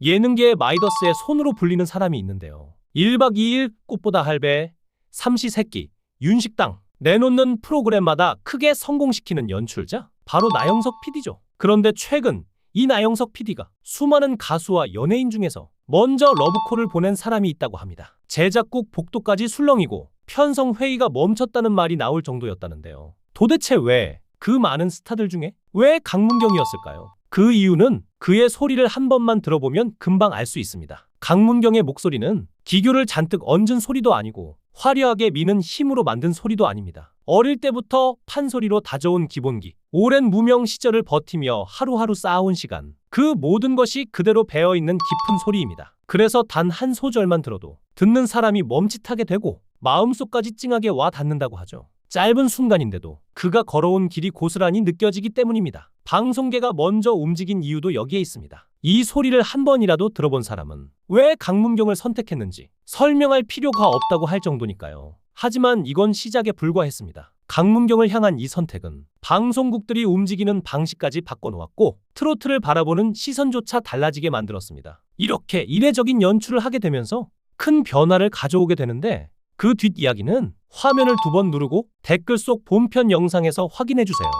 예능계의 마이더스의 손으로 불리는 사람이 있는데요. 1박 2일 꽃보다 할배, 삼시세끼, 윤식당 내놓는 프로그램마다 크게 성공시키는 연출자? 바로 나영석 PD죠. 그런데 최근 이 나영석 PD가 수많은 가수와 연예인 중에서 먼저 러브콜을 보낸 사람이 있다고 합니다. 제작국 복도까지 술렁이고 편성 회의가 멈췄다는 말이 나올 정도였다는데요. 도대체 왜 그 많은 스타들 중에 왜 강문경이었을까요? 그 이유는 그의 소리를 한 번만 들어보면 금방 알 수 있습니다. 강문경의 목소리는 기교를 잔뜩 얹은 소리도 아니고 화려하게 미는 힘으로 만든 소리도 아닙니다. 어릴 때부터 판소리로 다져온 기본기, 오랜 무명 시절을 버티며 하루하루 쌓아온 시간, 그 모든 것이 그대로 배어있는 깊은 소리입니다. 그래서 단 한 소절만 들어도 듣는 사람이 멈칫하게 되고 마음속까지 찡하게 와 닿는다고 하죠. 짧은 순간인데도 그가 걸어온 길이 고스란히 느껴지기 때문입니다. 방송계가 먼저 움직인 이유도 여기에 있습니다. 이 소리를 한 번이라도 들어본 사람은 왜 강문경을 선택했는지 설명할 필요가 없다고 할 정도니까요. 하지만 이건 시작에 불과했습니다. 강문경을 향한 이 선택은 방송국들이 움직이는 방식까지 바꿔놓았고 트로트를 바라보는 시선조차 달라지게 만들었습니다. 이렇게 이례적인 연출을 하게 되면서 큰 변화를 가져오게 되는데 그 뒷이야기는 화면을 두 번 누르고 댓글 속 본편 영상에서 확인해 주세요.